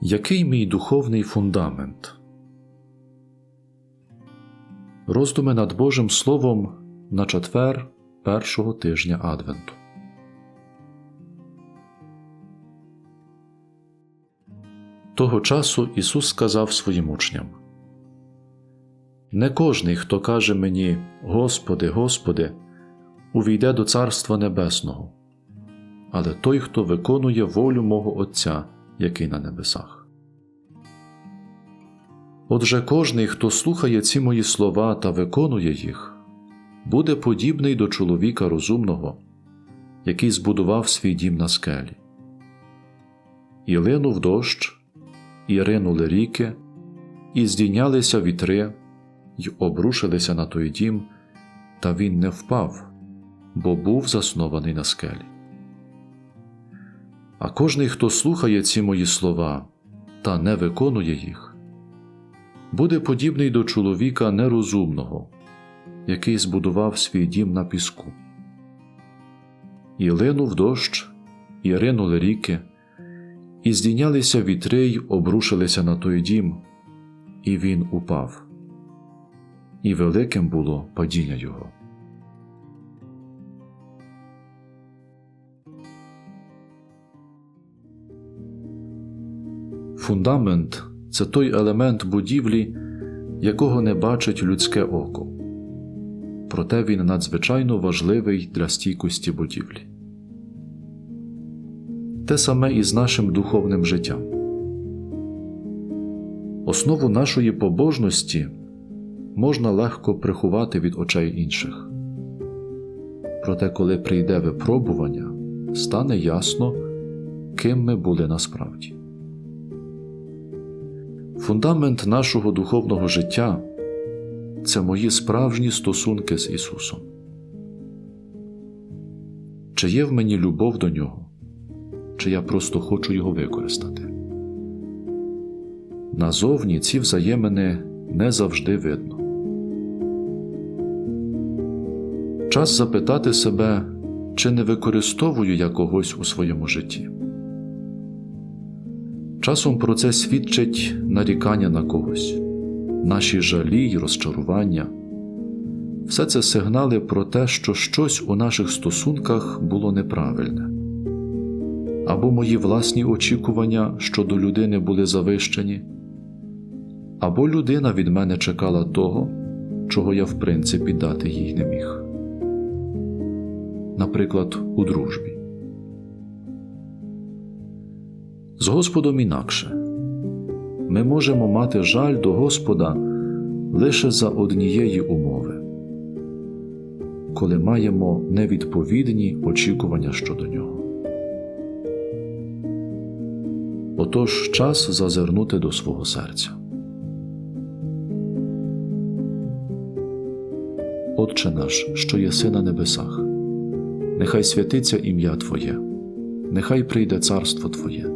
Який мій духовний фундамент? Роздуми над Божим Словом на четвер першого тижня Адвенту. Того часу Ісус сказав своїм учням: Не кожний, хто каже мені, Господи, Господи, увійде до Царства Небесного, але той, хто виконує волю мого Отця, який на небесах. Отже, кожний, хто слухає ці мої слова та виконує їх, буде подібний до чоловіка розумного, який збудував свій дім на скелі. І линув дощ, і ринули ріки, і здійнялися вітри, й обрушилися на той дім, та він не впав, бо був заснований на скелі. А кожний, хто слухає ці мої слова та не виконує їх, буде подібний до чоловіка нерозумного, який збудував свій дім на піску. І линув дощ, і ринули ріки, і здійнялися вітри й обрушилися на той дім, і він упав. І великим було падіння його. Фундамент це той елемент будівлі, якого не бачить людське око. Проте він надзвичайно важливий для стійкості будівлі. Те саме і з нашим духовним життям. Основу нашої побожності можна легко приховати від очей інших. Проте, коли прийде випробування, стане ясно, ким ми були насправді. Фундамент нашого духовного життя це мої справжні стосунки з Ісусом. Чи є в мені любов до Нього, чи я просто хочу Його використати? Назовні ці взаємини не завжди видно. Час запитати себе, чи не використовую я когось у своєму житті. Часом про це свідчить нарікання на когось, наші жалі й розчарування. Все це сигнали про те, що щось у наших стосунках було неправильне, або мої власні очікування щодо людини були завищені, або людина від мене чекала того, чого я в принципі дати їй не міг. Наприклад, у дружбі. З Господом інакше ми можемо мати жаль до Господа лише за однієї умови, коли маємо невідповідні очікування щодо нього. Отож час зазирнути до свого серця. Отче наш, що єси на небесах, нехай святиться ім'я Твоє, нехай прийде царство Твоє